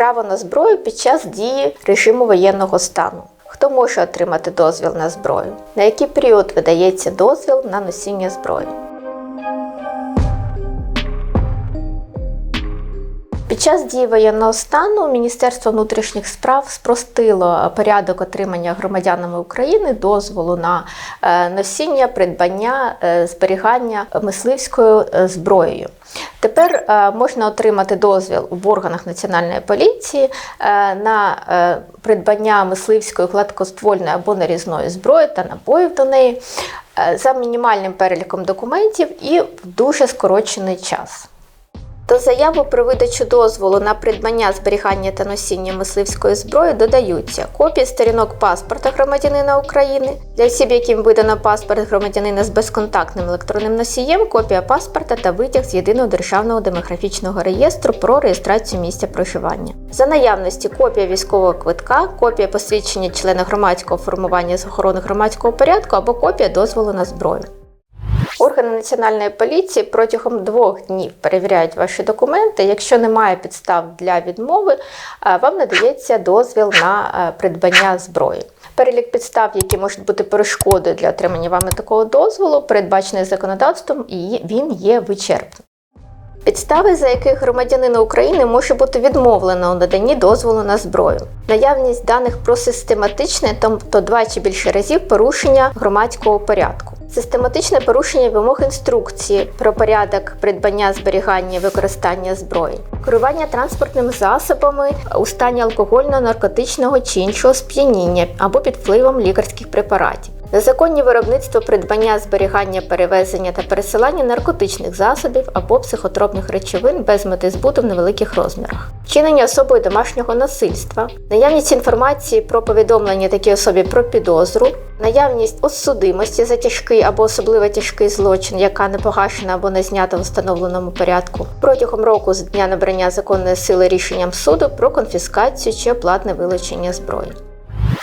право на зброю під час дії режиму воєнного стану. Хто може отримати дозвіл на зброю? На який період видається дозвіл на носіння зброї? Час дії воєнного стану Міністерство внутрішніх справ спростило порядок отримання громадянами України дозволу на е, носіння, придбання, е, зберігання мисливською е, зброєю. Тепер можна отримати дозвіл в органах національної поліції на придбання мисливської гладкоствольної або нарізної зброї та набоїв до неї за мінімальним переліком документів і в дуже скорочений час. До заяви про видачу дозволу на придбання, зберігання та носіння мисливської зброї додаються копії сторінок паспорта громадянина України для осіб, яким видано паспорт громадянина з безконтактним електронним носієм, копія паспорта та витяг з єдиного державного демографічного реєстру про реєстрацію місця проживання. За наявності копія військового квитка, копія посвідчення члена громадського формування з охорони громадського порядку або копія дозволу на зброю. Органи національної поліції протягом двох днів перевіряють ваші документи. Якщо немає підстав для відмови, вам надається дозвіл на придбання зброї. Перелік підстав, які можуть бути перешкодою для отримання вами такого дозволу, передбачений законодавством, і він є вичерпним. Підстави, за яких громадянину України може бути відмовлено у наданні дозволу на зброю, наявність даних про систематичне, тобто два чи більше разів порушення громадського порядку. Систематичне порушення вимог інструкції про порядок придбання, зберігання і використання зброї, керування транспортними засобами у стані алкогольного, наркотичного чи іншого сп'яніння або під впливом лікарських препаратів. Незаконні виробництво, придбання, зберігання, перевезення та пересилання наркотичних засобів або психотропних речовин без мети збуту в невеликих розмірах, вчинення особою домашнього насильства, наявність інформації про повідомлення такій особі про підозру, наявність осудимості за тяжкий або особливо тяжкий злочин, яка не погашена або не знята в встановленому порядку, протягом року з дня набрання законної сили рішенням суду про конфіскацію чи оплатне вилучення зброї.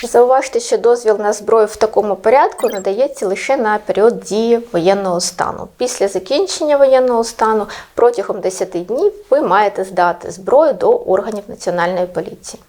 Зауважте, що дозвіл на зброю в такому порядку надається лише на період дії воєнного стану. Після закінчення воєнного стану протягом 10 днів ви маєте здати зброю до органів національної поліції.